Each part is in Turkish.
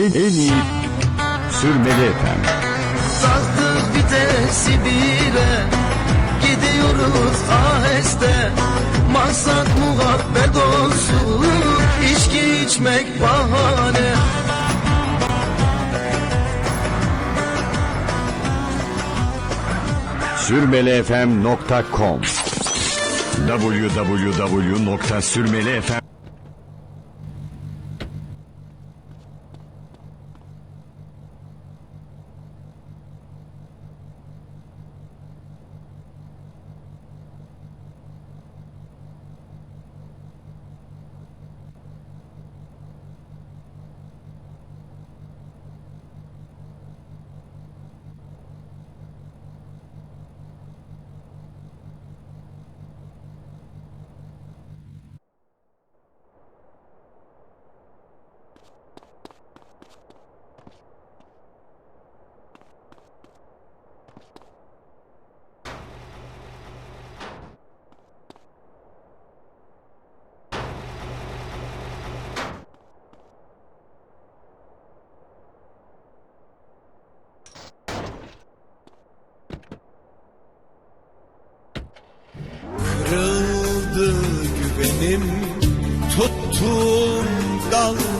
En, en iyi sürmeli efendim. Sardık vitesi bire Gidiyoruz aheste. Maksat muhabbet olsun İçki içmek bahane. Sürmelifm.com www.sürmelifm Benim tuttuğum dalga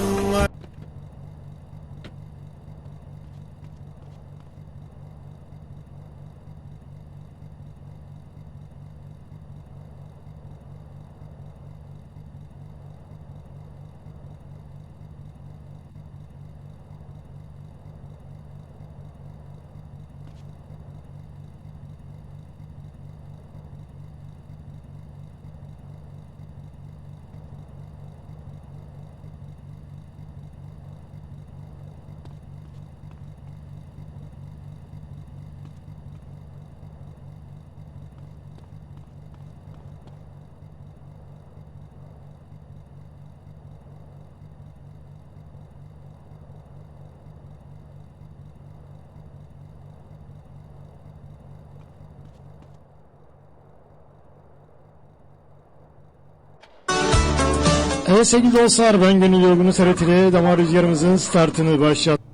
18 All ben Gönül Yorgun'u TRT'de damar rüzgarımızın startını başlattı.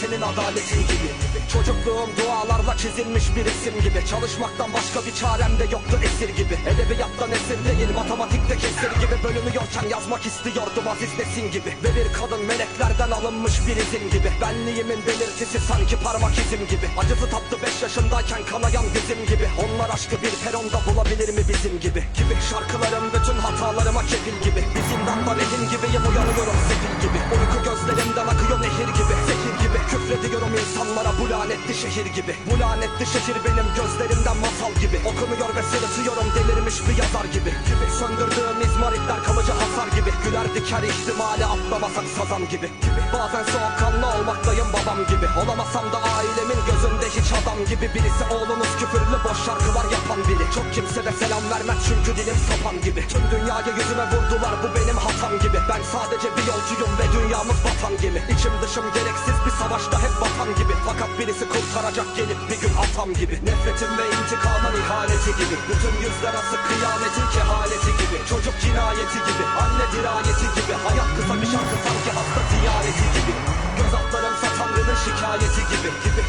Senin adaletin gibi. Çocukluğum dualarla çizilmiş bir resim gibi. Çalışmaktan başka bir çarem de yoktu esir gibi. Edebiyattan esir değil matematikte kesir gibi. Bölünüyorken yazmak istiyordum Aziz Nesin gibi. Ve bir kadın meleklerden alınmış bir izin gibi. Benliğimin belirtisi sanki parmak izim gibi. Acısı tattı 5 yaşındayken kanayan bizim gibi. Onlar aşkı bir peronda bulabilir mi bizim gibi? Gibi şarkılarım bütün hatalarıma kefil gibi. Bir zindanda rehin gibiyim uyanıyorum sefil gibi. Uyku gözlerimden akıyor nehir gibi. Zehir gibi küfrediyorum insanlara bu lanetli şehir gibi. Bu lanetli şehir benim gözlerimden masal gibi. Okunuyor ve sırıtıyorum delirmiş bir yazar gibi. Gibi Söndürdüğüm izmaritler kalıcı hasar gibi. Güler diker ihtimali atlamasak sazan gibi gibi. Bazen soğukkanlı olmaktayım babam gibi. Olamasam da ailemin gözünde adam gibi Birisi. Oğlunuz küfürlü boş şarkılar yapan biri. Çok kimse de selam vermez çünkü dilim sapan gibi. Tüm dünyaya yüzüme vurdular bu benim hatam gibi. Ben sadece bir yolcuyum ve dünyamız vatan gibi. İçim dışım gereksiz bir savaşta hep vatan gibi. Fakat birisi kurtaracak gelip bir gün atam gibi. Nefretim ve intikamın ihaneti gibi. Bütün yüzler asık kıyametin kehaleti gibi. Çocuk cinayeti gibi Anne dirayeti gibi. Hayat kısa bir şarkı sanki hasta ziyareti gibi. Göz altlarımsa Tanrı'nın şikayeti gibi. Gibi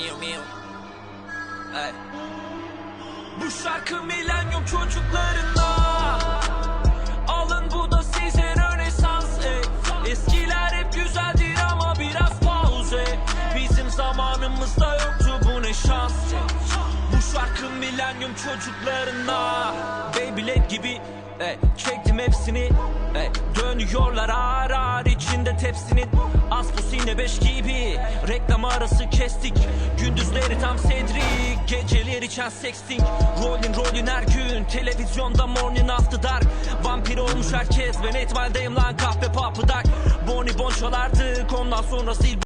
Mio mio. Ay. Bu şarkı milenyum çocuklarına Alın bu da size rönesans ey. Eskiler hep güzeldir ama biraz pauze Bizim zamanımızda yoktu bu ne şans ey. Şarkı milenyum çocuklarına. Beyblade gibi e, Çektim hepsini. E, Dönüyorlar ağır ağır içinde tepsinin. Aspos yine beş gibi. Reklam arası kestik. Gündüzleri tam Cedric Geceleri çen sexting. Rolling rolling her gün Televizyonda morning after dark. Vampir olmuş herkes Ben etmaldeyim lan kahpe papıdak Bonnie bon çalardık Ondan sonra sil